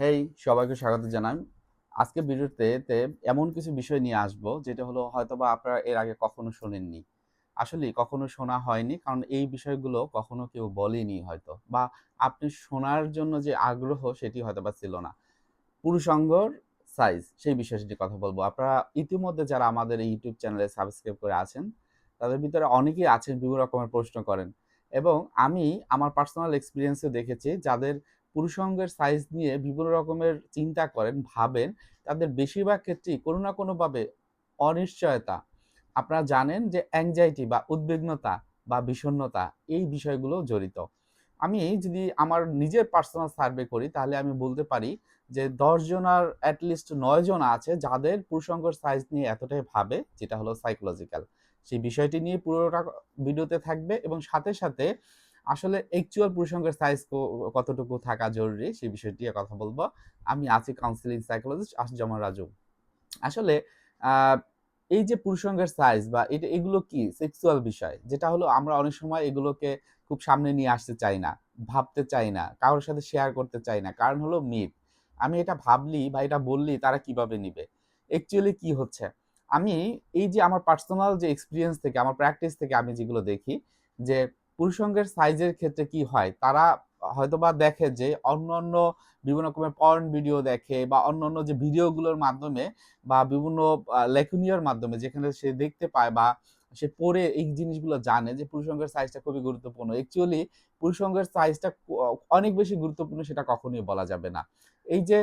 হেই সবাইকে স্বাগত জানাই। আজকে ভিডিওতে এমন কিছু বিষয় নিয়ে আসব, যেটা হলো হয়তোবা আপনারা এর আগে কখনো শোনেননি। আসলে কখনো শোনা হয়নি, কারণ এই বিষয়গুলো কখনো কেউ বলেনি হয়তো, বা আপনি শোনার জন্য যে আগ্রহ সেটি হয়তোবা ছিল না। পুরুষাঙ্গর সাইজ সেই বিষয়টি কথা বলব। আপনারা ইতিমধ্যে যারা আমাদের ইউটিউব চ্যানেলে সাবস্ক্রাইব করে আছেন, তাদের ভিতরে অনেকেই আছেন বিভিন্ন রকমের প্রশ্ন করেন। এবং আমি আমার পার্সোনাল এক্সপিরিয়েন্সে দেখেছি, যাদের পুরুষাঙ্গের সাইজ নিয়ে বিভিন্ন রকমের চিন্তা করেন, ভাবেন, তাদের বেশিরভাগ ক্ষেত্রেই কোনো না কোনোভাবে অনিশ্চয়তা। আপনারা জানেন যে অ্যাংজাইটি বা উদ্বিগ্নতা বা বিষণ্ণতা এই বিষয়গুলো জড়িত। আমি যদি আমার নিজের পার্সোনাল সার্ভে করি, তাহলে আমি বলতে পারি যে দশ জনার অ্যাটলিস্ট জন আছে যাদের পুরুষাঙ্গর সাইজ নিয়ে এতটাই ভাবে, যেটা হলো সাইকোলজিক্যাল সেই বিষয়টি নিয়ে পুরোটা ভিডিওতে থাকবে এবং সাথে সাথে আসলে অ্যাকচুয়াল পুরুষাঙ্গের সাইজ কতটুকু থাকা জরুরি সেই বিষয়টি কথা বলব। আমি আছি কাউন্সিলিং সাইকোলজিস্ট আসজামান রাজু। আসলে এই যে পুরুষাঙ্গের সাইজ বা এটা, এগুলো কি সেক্সুয়াল বিষয়? যেটা হলো আমরা অনেক সময় এগুলোকে খুব সামনে নিয়ে আসতে চাই না, ভাবতে চাই না, কারোর সাথে শেয়ার করতে চাই না। কারণ হলো মিথ আমি এটা ভাবলি বা এটা বললি তারা কীভাবে নিবে? অ্যাকচুয়ালি কি হচ্ছে? আমি এই যে আমার পার্সোনাল যে এক্সপিরিয়েন্স থেকে, আমার প্র্যাকটিস থেকে আমি যেগুলো দেখি যে পুরুষাঙ্গের সাইজের ক্ষেত্রে কি হয়? তারা হয়তোবা দেখে যে অন্য অন্য বিভিন্ন রকমের পর্ন ভিডিও দেখে বা অন্য অন্য যে ভিডিওগুলোর মাধ্যমে বা বিভিন্ন লেখনীয়র মাধ্যমে যেখানে সে দেখতে পায় বা সে পড়ে এই জিনিসগুলো জানে যে পুরুষাঙ্গের সাইজটা খুবই গুরুত্বপূর্ণ। অ্যাকচুয়ালি পুরুষাঙ্গের সাইজটা অনেক বেশি গুরুত্বপূর্ণ সেটা কখনোই বলা যাবে না। এই যে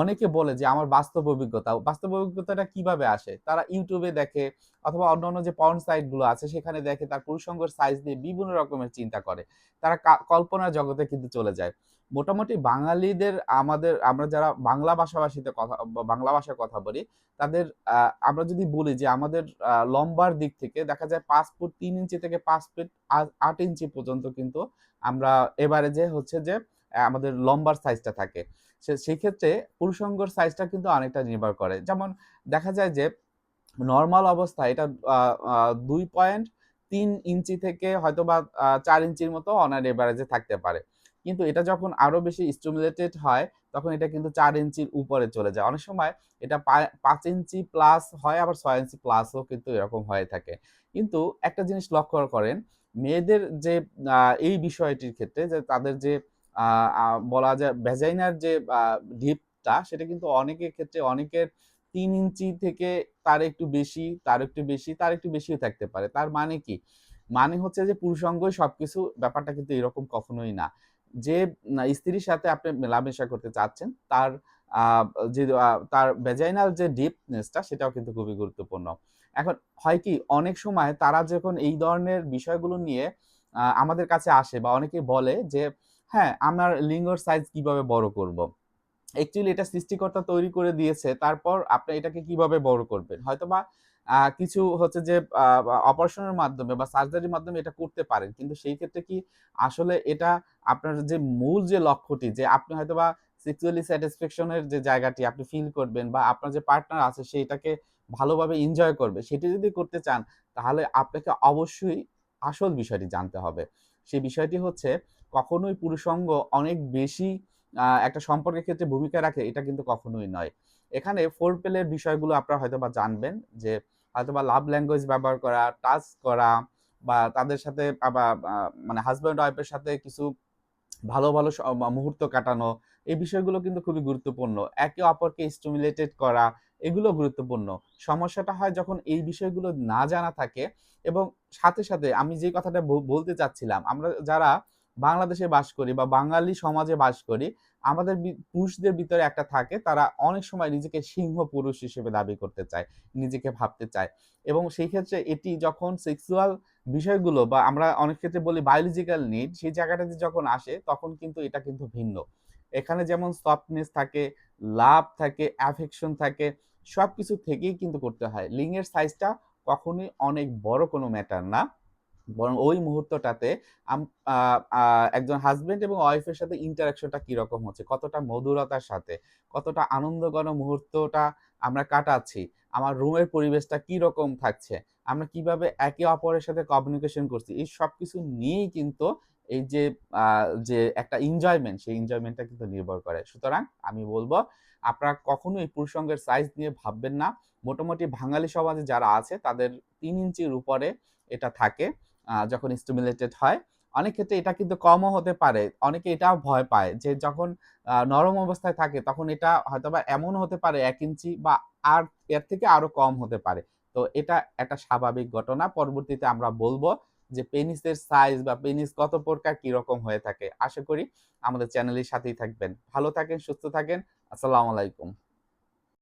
অনেকে বলে যে আমার বাস্তব অভিজ্ঞতা, বাস্তব অভিজ্ঞতাটা কীভাবে আসে? তারা ইউটিউবে দেখে অথবা অন্যান্য যে পর্ন সাইটগুলো আছে, সেখানে দেখে তার পুরুষাঙ্গর সাইজ নিয়ে বিভিন্ন রকমের চিন্তা করে। তারা কল্পনার জগতে কিন্তু চলে যায়। মোটামুটি বাঙালিদের আমাদের, আমরা যারা বাংলা ভাষাভাষীতে কথা, বাংলা ভাষায় কথা বলি, তাদের আমরা যদি বলি যে আমাদের লম্বার দিক থেকে দেখা যায় পাঁচ ফুট তিন ইঞ্চি থেকে পাঁচ ফুট আট ইঞ্চি পর্যন্ত কিন্তু আমরা এবারে যে হচ্ছে যে আমাদের লম্বার সাইজটা থাকে। সেই ক্ষেত্রে পুরুষাঙ্গর সাইজটা কিন্তু অনেকটা নির্ভর করে। যেমন দেখা যায় যে নর্মাল অবস্থায় এটা দুই পয়েন্ট তিন ইঞ্চি থেকে হয়তো বা চার ইঞ্চির মতো অনার এভারেজে থাকতে পারে। কিন্তু এটা যখন আরও বেশি স্টিমুলেটেড হয়, তখন এটা কিন্তু চার ইঞ্চির উপরে চলে যায়। অনেক সময় এটা পাঁচ ইঞ্চি প্লাস হয়, আবার ছয় ইঞ্চি প্লাসও কিন্তু এরকম হয়ে থাকে। কিন্তু একটা জিনিস লক্ষ্য করেন মেয়েদের যে এই বিষয়টির ক্ষেত্রে যে তাদের যে বলা যায় ভ্যাজাইনার যে ডিপটা সেটা কিন্তু অনেকের ক্ষেত্রে অনেকের তিন ইঞ্চি থেকে তার একটু বেশি, তার একটু বেশি, তার একটু বেশিও থাকতে পারে। তার মানে কি? মানে হচ্ছে যে পুরুষাঙ্গই সবকিছু ব্যাপারটা কিন্তু এরকম কখনোই না। যে স্ত্রীর সাথে আপনি মেলামেশা করতে চাচ্ছেন, তার যে তার ভেজাইনাল যে ডিপনেসটা সেটাও কিন্তু খুবই গুরুত্বপূর্ণ। এখন হয় কি, অনেক সময় তারা যখন এই ধরনের বিষয়গুলো নিয়ে আমাদের কাছে আসে বা অনেকে বলে যে হ্যাঁ আমার লিঙ্গর সাইজ কীভাবে বড় করব। অ্যাকচুয়ালি এটা সৃষ্টিকর্তা তৈরি করে দিয়েছে, তারপর আপনি এটাকে কীভাবে বড় করবেন হয়তো বা কিছু হচ্ছে যে অপারেশনের মাধ্যমে বা সার্জারির মাধ্যমে এটা করতে পারেন, কিন্তু সেই ক্ষেত্রে কি আসলে এটা আপনার যে মূল যে লক্ষ্যটি, যে আপনি হয়তো বা সেক্সুয়ালি স্যাটিসফ্যাকশনের যে জায়গাটি আপনি ফিল করবেন বা আপনার যে পার্টনার আছে সেইটাকে ভালোভাবে এনজয় করবে, সেটি যদি করতে চান, তাহলে আপনাকে অবশ্যই আসল বিষয়টি জানতে হবে। সেই বিষয়টি হচ্ছে, কখনোই পুরুষঙ্গ অনেক বেশি একটা সম্পর্কের ক্ষেত্রে ভূমিকা রাখে, এটা কিন্তু কখনোই নয়। এখানে ফোর পেলের বিষয়গুলো আপনারা হয়তো বা জানবেন, যে হয়তো বা লাভ ল্যাঙ্গুয়েজ ব্যবহার করা টাচ করা, বা তাদের সাথে মানে হাজব্যান্ড ওয়াইফের সাথে কিছু ভালো ভালো মুহূর্ত কাটানো, এই বিষয়গুলো কিন্তু খুবই গুরুত্বপূর্ণ। একে অপরকে স্টিমুলেটেড করা, এগুলো গুরুত্বপূর্ণ। সমস্যাটা হয় যখন এই বিষয়গুলো না জানা থাকে এবং সাথে সাথে আমি যে কথাটা বলতে চাচ্ছিলাম, আমরা যারা বাংলাদেশে বাস করি বা বাঙালি সমাজে বাস করি, আমাদের পুরুষদের ভিতরে একটা থাকে, তারা অনেক সময় নিজেকে সিংহ পুরুষ হিসেবে দাবি করতে চায়, নিজেকে ভাবতে চায়। এবং সেই ক্ষেত্রে এটি যখন সেক্সুয়াল বিষয়গুলো বা আমরা অনেক ক্ষেত্রে বলি বায়োলজিক্যাল নিড সেই জায়গাটাতে যখন আসে, তখন কিন্তু এটা কিন্তু ভিন্ন। এখানে যেমন সফটনেস থাকে লাভ থাকে অ্যাফেকশন থাকে সব কিছু থেকেই কিন্তু করতে হয়। লিঙ্গের সাইজটা কখনোই অনেক বড় কোনো ম্যাটার না। বরং ওই মুহূর্তটাতে একজন হাজবেন্ড এবং ওয়াইফের সাথে ইন্টারাকশনটা কীরকম হচ্ছে? কতটা মধুরতার সাথে? কতটা আনন্দঘন মুহূর্তটা আমরা কাটাচ্ছি? আমার রুমের পরিবেশটা কি রকম থাকছে? আমরা কীভাবে একে অপরের সাথে কমিউনিকেশন করছি? এই সব কিছু নিয়েই কিন্তু এই যে যে একটা এনজয়মেন্ট সেই এনজয়মেন্টটা কিন্তু নির্ভর করে। সুতরাং আমি বলব, আপনারা কখনোই পুরুষঙ্গের সাইজ নিয়ে ভাববেন না। মোটামুটি বাঙালি সমাজে যারা আছে, তাদের তিন ইঞ্চির উপরে এটা থাকে। যখন স্টিমুলেটেড হয়। অনেক ক্ষেত্রে এটা কিন্তু কমও হতে পারে। অনেকে এটাও ভয় পায় যে যখন নরম অবস্থায় থাকে তখন এটা হয়তোবা এমনও হতে পারে ১ ইঞ্চি বা আর এর থেকে আরও কম হতে পারে। তো এটা একটা স্বাভাবিক ঘটনা। পরবর্তীতে আমরা বলব যে পেনিসের সাইজ বা পেনিস কত প্রকার কীরকম হয়ে থাকে। আশা করি আমাদের চ্যানেলের সাথেই থাকবেন। ভালো থাকেন, সুস্থ থাকেন। আসসালামু আলাইকুম।